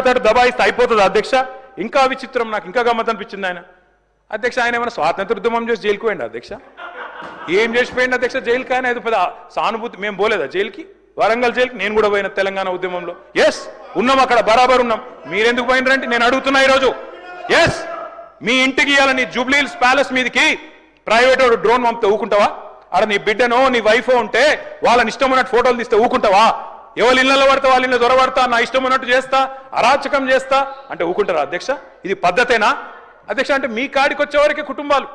పడతాడు దబాయిస్తే అయిపోతుంది అధ్యక్ష. ఇంకా విచిత్రం నాకు ఇంకా గమ్మత్ అనిపించింది ఆయన. అధ్యక్ష ఆయన ఏమైనా స్వాతంత్ర ఉద్యమం చేసి జైలుకు పోయిండు అధ్యక్ష? ఏం చేసిపోయింది అధ్యక్ష జైలుకి? ఆయన ఏదో పెద్ద సానుభూతి మేము పోలేదా జైలుకి? వరంగల్ జైలుకి? నేను కూడా పోయిన తెలంగాణ ఉద్యమంలో. ఎస్ ఉన్నాం అక్కడ బరాబర్ ఉన్నాం. మీరెందుకు పోయినరంటే నేను అడుగుతున్నా ఈరోజు. ఎస్ మీ ఇంటికి ఇవ్వాలని నీ జూబ్లీహిల్స్ ప్యాలెస్ మీదకి ప్రైవేట్ డ్రోన్ పంపితే ఊకుంటావా? అక్కడ నీ బిడ్డనో నీ వైఫో ఉంటే వాళ్ళని ఇష్టం ఉన్నట్టు ఫోటోలు తీస్తే ఊకుంటావా? ఎవరి ఇళ్ళలో పడతా వాళ్ళ ఇళ్ళ దొరబడతా నా ఇష్టం ఉన్నట్టు చేస్తా అరాచకం చేస్తా. అంటే ఊకుంటారా అధ్యక్ష? ఇది పద్ధతేనా? అధ్యక్ష అంటే మీ కాడికి వచ్చేవరకే కుటుంబాలు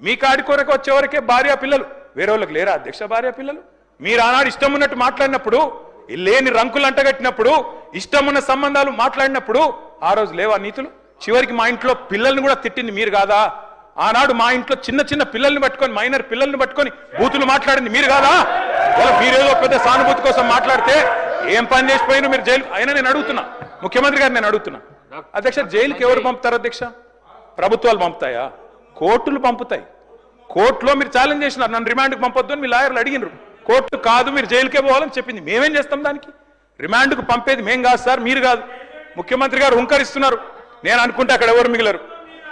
మీ కాడి కొరకు వచ్చేవరకే భార్య పిల్లలు. వేరే వాళ్ళకి లేరా అధ్యక్ష భార్య పిల్లలు? మీరు ఆనాడు ఇష్టం ఉన్నట్టు మాట్లాడినప్పుడు లేని రంకులు అంటగట్టినప్పుడు ఇష్టం ఉన్న సంబంధాలు మాట్లాడినప్పుడు ఆ రోజు లేవా నీతులు? చివరికి మా ఇంట్లో పిల్లల్ని కూడా తిట్టింది మీరు కాదా? ఆనాడు మా ఇంట్లో చిన్న చిన్న పిల్లల్ని పట్టుకొని మైనర్ పిల్లల్ని పట్టుకొని బూతులు మాట్లాడింది మీరు కాదా? మీరేదో పెద్ద సానుభూతి కోసం మాట్లాడితే ఏం పని చేసిపోయినా మీరు జైలు అయినా నేను అడుగుతున్నా. ముఖ్యమంత్రి గారు నేను అడుగుతున్నా. అధ్యక్ష జైలుకి ఎవరు పంపుతారు అధ్యక్ష? ప్రభుత్వాలు పంపుతాయా? కోర్టులు పంపుతాయి. కోర్టులో మీరు ఛాలెంజ్ చేసినారు. నన్ను రిమాండ్కి పంపొద్దు అని మీ లాయర్లు అడిగినారు. కోర్టు కాదు మీరు జైలుకే పోవాలని చెప్పింది. మేమేం చేస్తాం దానికి? రిమాండ్కు పంపేది మేం కాదు సార్ మీరు కాదు. ముఖ్యమంత్రి గారు హుంకరిస్తున్నారు. నేను అనుకుంటే అక్కడ ఎవరు మిగిలరు.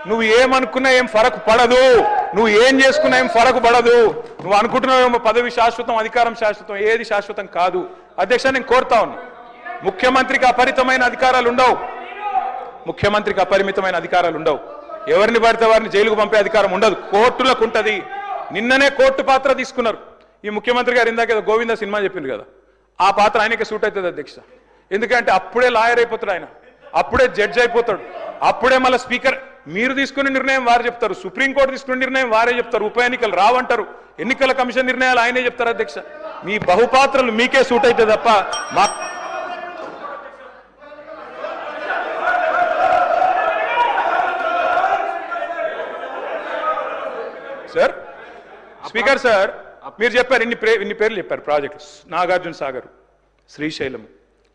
నువ్వు ఏమనుకున్నా ఏం ఫరక్ పడదు. నువ్వు ఏం చేసుకున్నా ఏం ఫరక్ పడదు. నువ్వు అనుకుంటున్నావేమో పదవి శాశ్వతం అధికారం శాశ్వతం ఏది శాశ్వతం కాదు. అధ్యక్ష నేను కోరుతా ఉన్నా. ముఖ్యమంత్రికి అపరితమైన అధికారాలు ఉండవు. ముఖ్యమంత్రికి అపరిమితమైన అధికారాలు ఉండవు. ఎవరిని పడితే వారిని జైలుకు పంపే అధికారం ఉండదు. కోర్టులకు ఉంటుంది. నిన్ననే కోర్టు పాత్ర తీసుకున్నారు. ఈ ముఖ్యమంత్రి గారు ఇందాక ఏదో గోవింద సినిమా చెప్పింది కదా. ఆ పాత్ర ఆయనకే సూట్ అవుతుంది అధ్యక్ష. ఎందుకంటే అప్పుడే లాయర్ అయిపోతాడు ఆయన. అప్పుడే జడ్జ్ అయిపోతాడు. అప్పుడే మళ్ళీ స్పీకర్ మీరు తీసుకునే నిర్ణయం వారు చెప్తారు. సుప్రీంకోర్టు తీసుకునే నిర్ణయం వారే చెప్తారు. ఉప ఎన్నికలు రావంటారు. ఎన్నికల కమిషన్ నిర్ణయాలు ఆయనే చెప్తారు అధ్యక్ష. మీ బహుపాత్రలు మీకే సూట్ అవుతుంది తప్ప మా సార్ స్పీకర్ సార్ మీరు చెప్పారు ఇన్ని ఇన్ని పేర్లు చెప్పారు ప్రాజెక్ట్స్ నాగార్జున సాగర్ శ్రీశైలం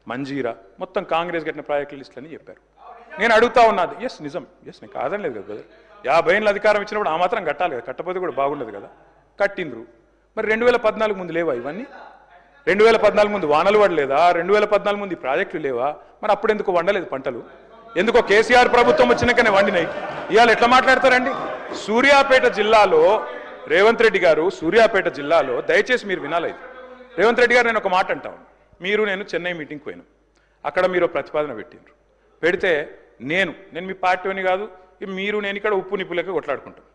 మంజీరా మొత్తం కాంగ్రెస్ కట్టిన ప్రాజెక్టుల లిస్టులు అని చెప్పారు. నేను అడుగుతా ఉన్నది ఎస్ నిజం. ఎస్ నేను కాదనలేదు కదా బ్రదర్ యాభై ఏళ్ళ అధికారం ఇచ్చినప్పుడు ఆ మాత్రం కట్టాలి కదా. కట్టపోతే కూడా బాగుండదు కదా. కట్టిండ్రు. మరి రెండు వేల పద్నాలుగు ముందు లేవా ఇవన్నీ? రెండు వేల పద్నాలుగు ముందు వానలు పడలేదా? రెండు వేల పద్నాలుగు ముందు ప్రాజెక్టులు లేవా? మరి అప్పుడు ఎందుకు వండలేదు పంటలు? ఎందుకో కేసీఆర్ ప్రభుత్వం వచ్చినాకనే వండినాయి. ఇవాళ ఎట్లా మాట్లాడతారండి? సూర్యాపేట జిల్లాలో రేవంత్ రెడ్డి గారు సూర్యాపేట జిల్లాలో దయచేసి మీరు వినాలేదు రేవంత్ రెడ్డి గారు నేను ఒక మాట అంటాను మీరు నేను చెన్నై మీటింగ్కి పోయాను. అక్కడ మీరు ప్రతిపాదన పెట్టిండ్రు. పెడితే నేను నేను మీ పార్టీని కాదు మీరు నేను ఇక్కడ ఉప్పు నిప్పులకి కొట్లాడుకుంటాను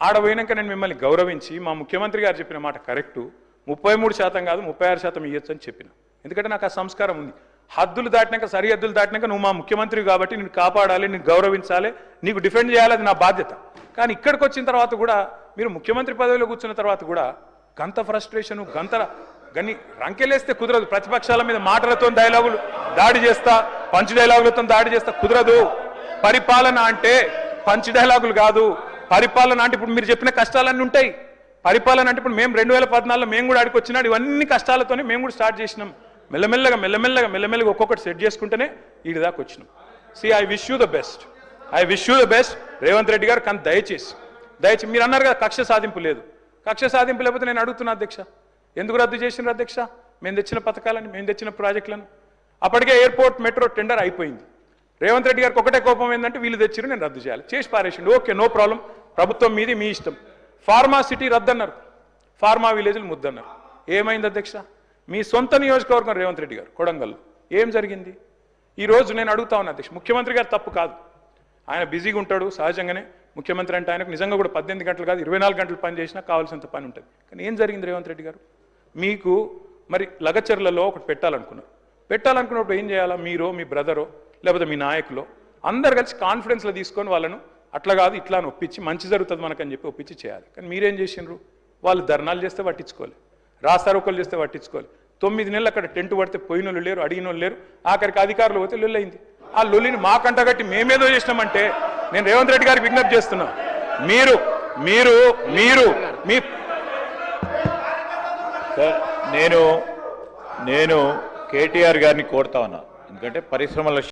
ఆడ పోయినాక నేను మిమ్మల్ని గౌరవించి మా ముఖ్యమంత్రి గారు చెప్పిన మాట కరెక్టు ముప్పై మూడు శాతం కాదు ముప్పై ఆరు శాతం ఇవ్వచ్చు అని చెప్పిన. ఎందుకంటే నాకు ఆ సంస్కారం ఉంది. హద్దులు దాటినాక సరిహద్దులు దాటినాక నువ్వు మా ముఖ్యమంత్రి కాబట్టి నేను కాపాడాలి నేను గౌరవించాలి నీకు డిఫెండ్ చేయాలి అది నా బాధ్యత. కానీ ఇక్కడికి వచ్చిన తర్వాత కూడా మీరు ముఖ్యమంత్రి పదవిలో కూర్చున్న తర్వాత కూడా గంత ఫ్రస్ట్రేషను గంత గని రంకెలేస్తే కుదరదు. ప్రతిపక్షాల మీద మాటలతో డైలాగులు దాడి చేస్తా పంచ్ డైలాగులతో దాడి చేస్తే కుదరదు. పరిపాలన అంటే పంచ్ డైలాగులు కాదు. పరిపాలన అంటే ఇప్పుడు మీరు చెప్పిన కష్టాలన్నీ ఉంటాయి. పరిపాలన అంటే ఇప్పుడు మేము రెండు వేల పద్నాలుగులో మేము కూడా ఆడికి వచ్చినాడు. ఇవన్నీ కష్టాలతోనే మేము కూడా స్టార్ట్ చేసినాం. మెల్లమెల్లగా మెల్లమెల్లగా మెల్లమెల్లగా ఒక్కొక్కటి సెట్ చేసుకుంటేనే ఈడి దాకా వచ్చినాం. See I wish you the best I wish you the best Revanth Reddy garu కానీ దయచేసి దయచేసి మీరు అన్నారు కదా కక్ష సాధింపు లేదు. కక్ష సాధింపు లేకపోతే నేను అడుగుతున్నా అధ్యక్ష. ఎందుకు రద్దు చేసిన అధ్యక్ష? మేము తెచ్చిన పథకాలని మేము తెచ్చిన ప్రాజెక్టులను. అప్పటికే ఎయిర్పోర్ట్ మెట్రో టెండర్ అయిపోయింది. రేవంత్ రెడ్డి గారికి ఒకటే కోపం ఏంటంటే వీళ్ళు తెచ్చిరు నేను రద్దు చేయాలి. చేసి పారేసిండు. Okay no problem. ప్రభుత్వం మీది మీ ఇష్టం. ఫార్మా సిటీ రద్దన్నారు. ఫార్మా విలేజ్లు ముద్దన్నారు. ఏమైంది అధ్యక్ష? మీ సొంత నియోజకవర్గం రేవంత్ రెడ్డి గారు కొడంగల్లో. ఏం జరిగింది? ఈ రోజు నేను అడుగుతా ఉన్నా అధ్యక్ష ముఖ్యమంత్రి గారు తప్పు కాదు. ఆయన బిజీగా ఉంటాడు సహజంగానే. ముఖ్యమంత్రి అంటే ఆయనకు నిజంగా కూడా పద్దెనిమిది గంటలు కాదు ఇరవై నాలుగు గంటలు పని చేసినా కావాల్సినంత పని ఉంటుంది. కానీ ఏం జరిగింది రేవంత్ రెడ్డి గారు? మీకు మరి లగచర్లలో ఒకటి పెట్టాలనుకున్నారు. పెట్టాలనుకున్నప్పుడు ఏం చేయాలా? మీరో మీ బ్రదరో లేకపోతే మీ నాయకులో అందరు కలిసి కాన్ఫిడెన్స్లో తీసుకొని వాళ్ళను అట్లా కాదు ఇట్లా అని ఒప్పించి మంచి జరుగుతుంది మనకని చెప్పి ఒప్పించి చేయాలి. కానీ మీరేం చేసిండ్రు? వాళ్ళు ధర్నాలు చేస్తే పట్టించుకోవాలి రాస్తారోకలు చేస్తే పట్టించుకోవాలి తొమ్మిది నెలలు అక్కడ టెంట్ పడితే పోయిన వాళ్ళు లేరు అడిగిన వాళ్ళు లేరు. ఆఖరికి అధికారులు పోతే లొల్లయింది. ఆ లొల్లిని మాకంట కట్టి మేమేదో చేసినామంటే నేను రేవంత్ రెడ్డి గారికి విజ్ఞప్తి చేస్తున్నా. మీరు మీరు మీరు మీ నేను నేను కేటీఆర్ గారిని కోరుతా ఉన్నా. ఎందుకంటే పరిశ్రమల